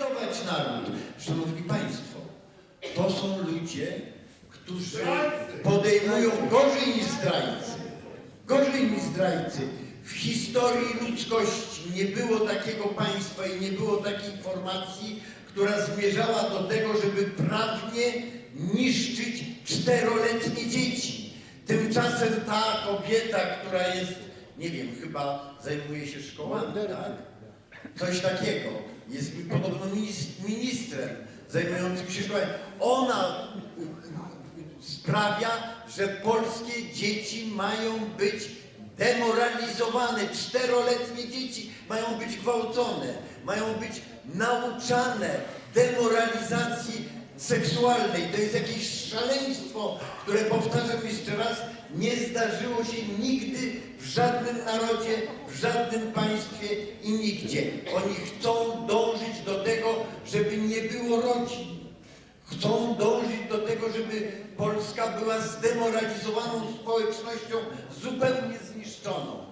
likwidować naród. Szanowni Państwo, to są ludzie, którzy podejmują gorzej niż zdrajcy. Gorzej niż zdrajcy. W historii ludzkości nie było takiego państwa i nie było takiej formacji, która zmierzała do tego, żeby prawnie niszczyć czteroletnie dzieci. Tymczasem ta kobieta, która jest, nie wiem, chyba zajmuje się szkołami, tak? Coś takiego. Jest podobno minis- ministrem zajmującym się szkołami. Ona sprawia, że polskie dzieci mają być demoralizowane. Czteroletnie dzieci mają być gwałcone, mają być nauczane demoralizacji seksualnej. To jest jakieś szaleństwo, które powtarzam jeszcze raz, nie zdarzyło się nigdy w żadnym narodzie, w żadnym państwie i nigdzie. Oni chcą dążyć do tego, żeby nie było rodzin. Chcą dążyć do tego, żeby Polska była zdemoralizowaną społecznością, zupełnie zniszczoną.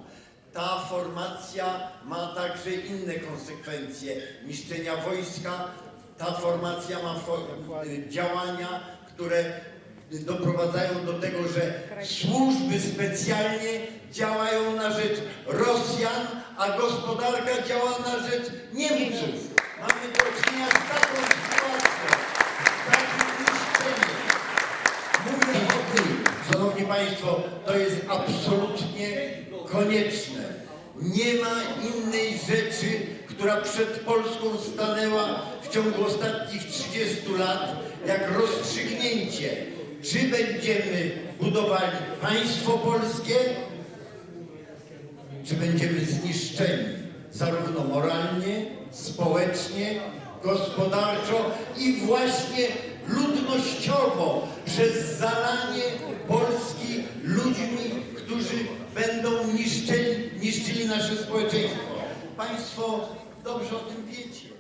Ta formacja ma także inne konsekwencje niszczenia wojska. Ta formacja ma fo- y, działania, które doprowadzają do tego, że służby specjalnie działają na rzecz Rosjan, a gospodarka działa na rzecz Niemców. Mamy do czynienia z taką sytuacją, z takim niszczeniem. Mówię o tym, Szanowni Państwo, to jest absolutnie konieczne. Nie ma innej rzeczy, która przed Polską stanęła w ciągu ostatnich 30 lat, jak rozstrzygnięcie, czy będziemy budowali państwo polskie, czy będziemy zniszczeni zarówno moralnie, społecznie, gospodarczo i właśnie ludnościowo przez zalanie Polski ludźmi, którzy będą niszczyli, niszczyli nasze społeczeństwo. Państwo dobrze o tym wiecie.